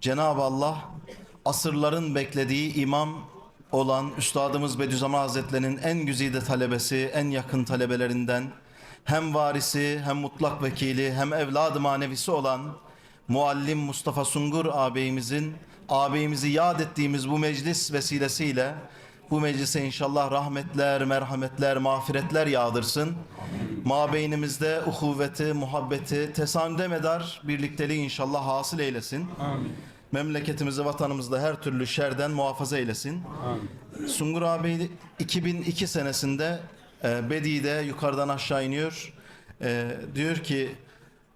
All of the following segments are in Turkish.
Cenab-ı Allah asırların beklediği imam olan Üstadımız Bediüzzaman Hazretleri'nin en güzide talebesi, en yakın talebelerinden hem varisi hem mutlak vekili hem evladı manevisi olan Muallim Mustafa Sungur ağabeyimizin ağabeyimizi yad ettiğimiz bu meclis vesilesiyle bu meclise inşallah rahmetler, merhametler, mağfiretler yağdırsın. Mabeynimizde uhuvveti, muhabbeti, tesanüde medar birlikteliği inşallah hasıl eylesin. Amin. Memleketimizi, vatanımızda her türlü şerden muhafaza eylesin. Amin. Sungur abi 2002 senesinde e, Bedi'de yukarıdan aşağı iniyor. E, diyor ki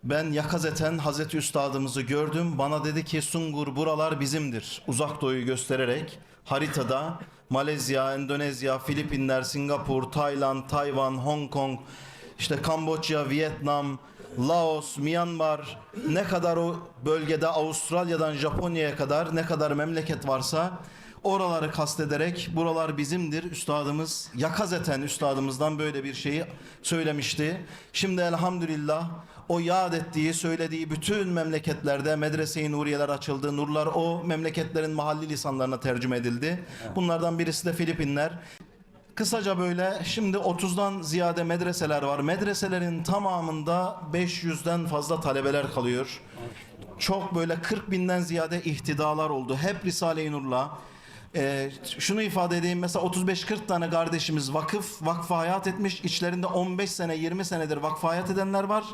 ben yakazeten Hazreti Üstadımızı gördüm. Bana dedi ki Sungur buralar bizimdir. Uzak doğuyu göstererek haritada Malezya, Endonezya, Filipinler, Singapur, Tayland, Tayvan, Hong Kong, işte Kamboçya, Vietnam, Laos, Myanmar ne kadar o bölgede Avustralya'dan Japonya'ya kadar ne kadar memleket varsa oraları kastederek buralar bizimdir. Üstadımız yakazeten üstadımızdan böyle bir şeyi söylemişti. Şimdi elhamdülillah o yad ettiği, söylediği bütün memleketlerde medrese-i nuriyeler açıldı. Nurlar o memleketlerin mahalli lisanlarına tercüme edildi. Bunlardan birisi de Filipinler. Kısaca böyle şimdi 30'dan ziyade medreseler var. Medreselerin tamamında 500'den fazla talebeler kalıyor. Çok böyle 40 binden ziyade ihtidalar oldu. Hep Risale-i Nur'la. Ee, şunu ifade edeyim mesela 35-40 tane kardeşimiz vakıf, vakfa hayat etmiş. İçlerinde 15 sene 20 senedir vakfa hayat edenler var.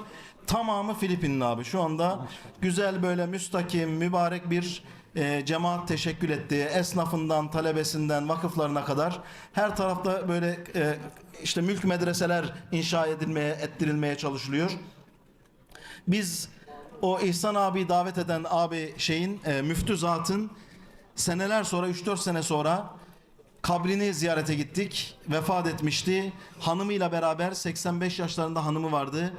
Tamamı Filipinli abi. Şu anda güzel böyle müstakim, mübarek bir e, cemaat teşekkül etti. Esnafından, talebesinden, vakıflarına kadar her tarafta böyle e, işte mülk medreseler inşa edilmeye, ettirilmeye çalışılıyor. Biz o İhsan abi davet eden abi şeyin e, müftü zatın seneler sonra 3-4 sene sonra kabrini ziyarete gittik. Vefat etmişti. Hanımıyla beraber 85 yaşlarında hanımı vardı.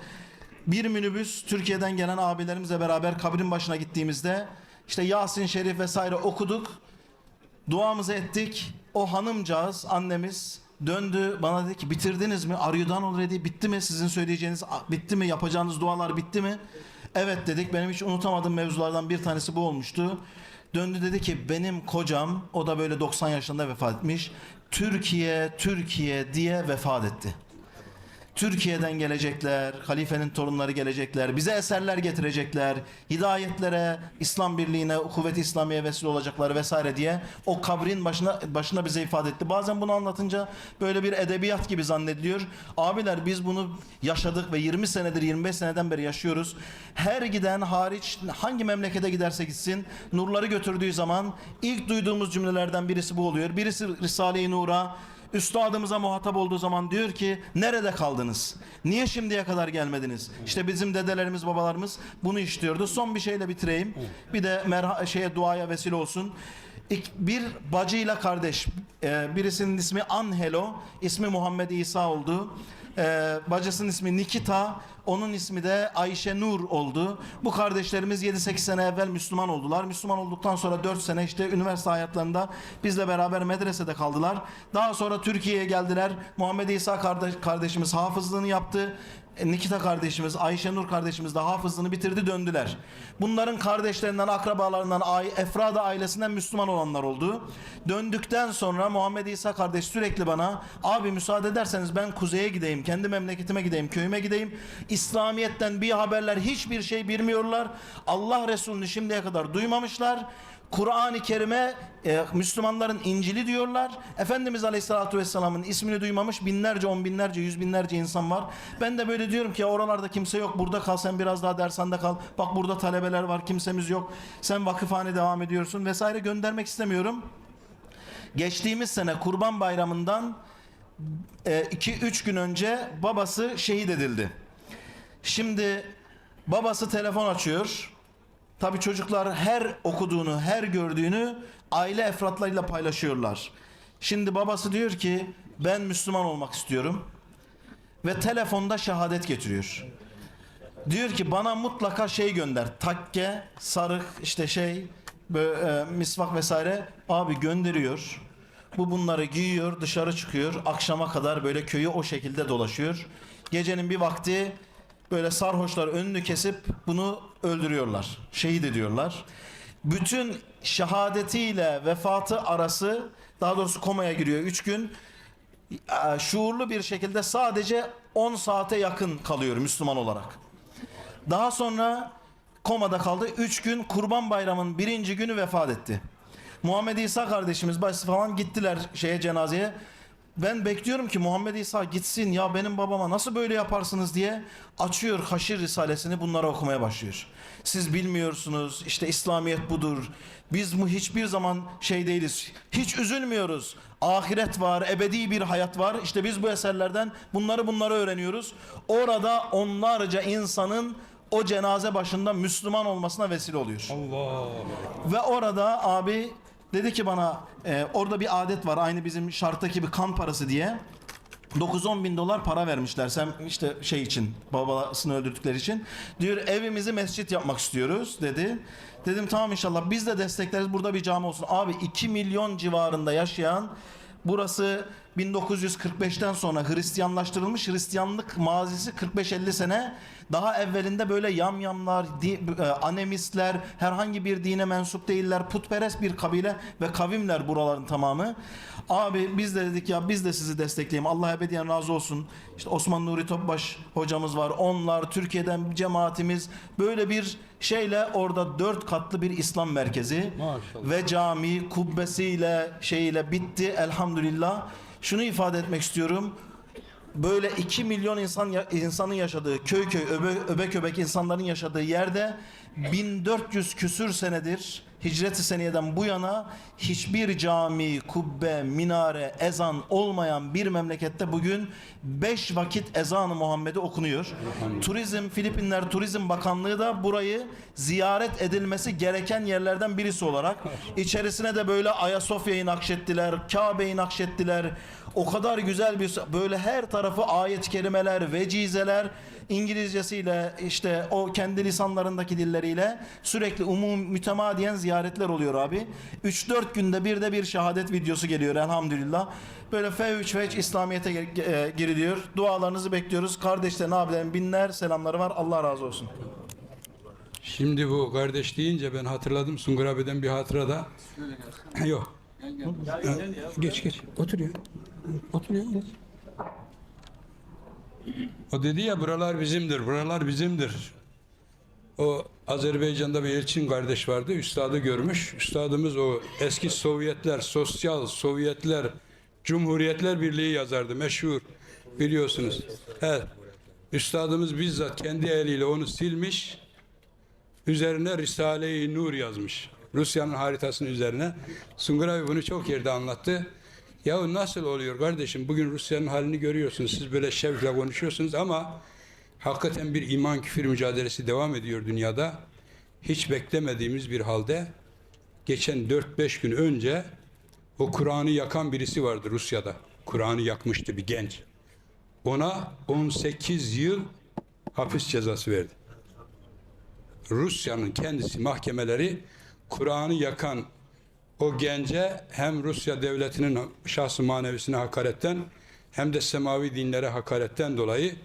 Bir minibüs Türkiye'den gelen abilerimizle beraber kabrin başına gittiğimizde işte Yasin Şerif vesaire okuduk. Duamızı ettik. O hanımcağız, annemiz döndü bana dedi ki bitirdiniz mi? Are you done already? Bitti mi? Sizin söyleyeceğiniz bitti mi? Yapacağınız dualar bitti mi? Evet dedik. Benim hiç unutamadığım mevzulardan bir tanesi bu olmuştu. Döndü dedi ki benim kocam o da böyle 90 yaşında vefat etmiş. Türkiye, Türkiye diye vefat etti. Türkiye'den gelecekler, halifenin torunları gelecekler, bize eserler getirecekler, hidayetlere, İslam birliğine, kuvvet-i İslamiye vesile olacaklar vesaire diye o kabrin başına başına bize ifade etti. Bazen bunu anlatınca böyle bir edebiyat gibi zannediliyor. Abiler biz bunu yaşadık ve 20 senedir 25 seneden beri yaşıyoruz. Her giden hariç hangi memlekete giderse gitsin nurları götürdüğü zaman ilk duyduğumuz cümlelerden birisi bu oluyor. Birisi Risale-i Nur'a Üstadımıza muhatap olduğu zaman diyor ki nerede kaldınız? Niye şimdiye kadar gelmediniz? İşte bizim dedelerimiz babalarımız bunu işliyordu. Son bir şeyle bitireyim. Bir de merha şeye duaya vesile olsun. İk- Bir bacıyla kardeş. Ee, birisinin ismi Angelo, ismi Muhammed İsa oldu. Ee, bacısının ismi Nikita, onun ismi de Ayşe Nur oldu. Bu kardeşlerimiz 7-8 sene evvel Müslüman oldular. Müslüman olduktan sonra 4 sene işte üniversite hayatlarında bizle beraber medresede kaldılar. Daha sonra Türkiye'ye geldiler. Muhammed İsa kardeş, kardeşimiz hafızlığını yaptı. E, Nikita kardeşimiz, Ayşe Nur kardeşimiz de hafızlığını bitirdi döndüler. Bunların kardeşlerinden, akrabalarından, Efrada ailesinden Müslüman olanlar oldu. Döndükten sonra Muhammed İsa kardeş sürekli bana abi müsaade ederseniz ben kuzeye gideyim, kendi memleketime gideyim, köyüme gideyim. İslamiyet'ten bir haberler hiçbir şey bilmiyorlar. Allah Resulü'nü şimdiye kadar duymamışlar. Kur'an-ı Kerim'e e, Müslümanların İncil'i diyorlar. Efendimiz Aleyhisselatü Vesselam'ın ismini duymamış binlerce, on binlerce, yüz binlerce insan var. Ben de böyle diyorum ki ya oralarda kimse yok. Burada kal sen biraz daha dershanede kal. Bak burada talebeler var kimsemiz yok. Sen vakıfhane devam ediyorsun vesaire göndermek istemiyorum. Geçtiğimiz sene Kurban Bayramı'ndan 2-3 gün önce babası şehit edildi. Şimdi babası telefon açıyor. Tabii çocuklar her okuduğunu, her gördüğünü aile efratlarıyla paylaşıyorlar. Şimdi babası diyor ki ben Müslüman olmak istiyorum. Ve telefonda şehadet getiriyor. Diyor ki bana mutlaka şey gönder. Takke, sarık, işte şey, böyle, e, misvak vesaire. Abi gönderiyor. Bu bunları giyiyor, dışarı çıkıyor. Akşama kadar böyle köyü o şekilde dolaşıyor. Gecenin bir vakti böyle sarhoşlar önünü kesip bunu öldürüyorlar. Şehit ediyorlar. bütün şehadetiyle vefatı arası daha doğrusu komaya giriyor 3 gün e, şuurlu bir şekilde sadece 10 saate yakın kalıyor Müslüman olarak. Daha sonra komada kaldı. 3 gün Kurban Bayramı'nın birinci günü vefat etti. Muhammed İsa kardeşimiz başsı falan gittiler şeye cenazeye. Ben bekliyorum ki Muhammed İsa gitsin ya benim babama nasıl böyle yaparsınız diye açıyor Haşir Risalesini bunlara okumaya başlıyor. Siz bilmiyorsunuz işte İslamiyet budur. Biz bu hiçbir zaman şey değiliz. Hiç üzülmüyoruz. Ahiret var, ebedi bir hayat var. İşte biz bu eserlerden bunları bunları öğreniyoruz. Orada onlarca insanın o cenaze başında Müslüman olmasına vesile oluyor. Allah. Ve orada abi dedi ki bana e, orada bir adet var aynı bizim şarttaki bir kan parası diye. 9-10 bin dolar para vermişler sen işte şey için babasını öldürdükleri için. Diyor evimizi mescit yapmak istiyoruz dedi. Dedim tamam inşallah biz de destekleriz burada bir cami olsun. Abi 2 milyon civarında yaşayan burası 1945'ten sonra Hristiyanlaştırılmış Hristiyanlık mazisi 45-50 sene daha evvelinde böyle yamyamlar, e, anemistler, herhangi bir dine mensup değiller, putperest bir kabile ve kavimler buraların tamamı. Abi biz de dedik ya biz de sizi destekleyelim. Allah ebediyen razı olsun. İşte Osman Nuri Topbaş hocamız var. Onlar Türkiye'den cemaatimiz böyle bir şeyle orada dört katlı bir İslam merkezi Maşallah. ve cami kubbesiyle şeyiyle bitti elhamdülillah. Şunu ifade etmek istiyorum böyle 2 milyon insan insanın yaşadığı köy köy öbe, öbek öbek insanların yaşadığı yerde 1400 küsür senedir hicret-i seniyeden bu yana hiçbir cami, kubbe, minare, ezan olmayan bir memlekette bugün 5 vakit ezanı Muhammed'i okunuyor. Turizm, Filipinler Turizm Bakanlığı da burayı ziyaret edilmesi gereken yerlerden birisi olarak içerisine de böyle Ayasofya'yı nakşettiler, Kabe'yi nakşettiler. O kadar güzel bir böyle her tarafı ayet-i kerimeler, vecizeler İngilizcesiyle işte o kendi lisanlarındaki dilleriyle sürekli umum mütemadiyen ziyaretler oluyor abi. 3-4 günde bir de bir şehadet videosu geliyor elhamdülillah. Böyle fevç fevç İslamiyet'e e, giriliyor. Dualarınızı bekliyoruz. Kardeşlerin abilerin binler selamları var. Allah razı olsun. Şimdi bu kardeş deyince ben hatırladım Sungur abiden bir hatıra da. Yok. Geç geç. Otur ya. O dedi ya buralar bizimdir, buralar bizimdir. O Azerbaycan'da bir elçin kardeş vardı. Üstadı görmüş. Üstadımız o eski Sovyetler, sosyal Sovyetler, Cumhuriyetler Birliği yazardı. Meşhur. Biliyorsunuz. Evet. Üstadımız bizzat kendi eliyle onu silmiş. Üzerine Risale-i Nur yazmış. Rusya'nın haritasının üzerine. Sungur abi bunu çok yerde anlattı. Ya nasıl oluyor kardeşim? Bugün Rusya'nın halini görüyorsunuz. Siz böyle şevkle konuşuyorsunuz ama hakikaten bir iman küfür mücadelesi devam ediyor dünyada. Hiç beklemediğimiz bir halde geçen 4-5 gün önce o Kur'an'ı yakan birisi vardı Rusya'da. Kur'an'ı yakmıştı bir genç. Ona 18 yıl hapis cezası verdi. Rusya'nın kendisi mahkemeleri Kur'an'ı yakan o gence hem Rusya devletinin şahsı manevisine hakaretten hem de semavi dinlere hakaretten dolayı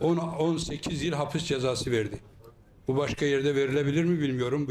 ona 18 yıl hapis cezası verdi. Bu başka yerde verilebilir mi bilmiyorum.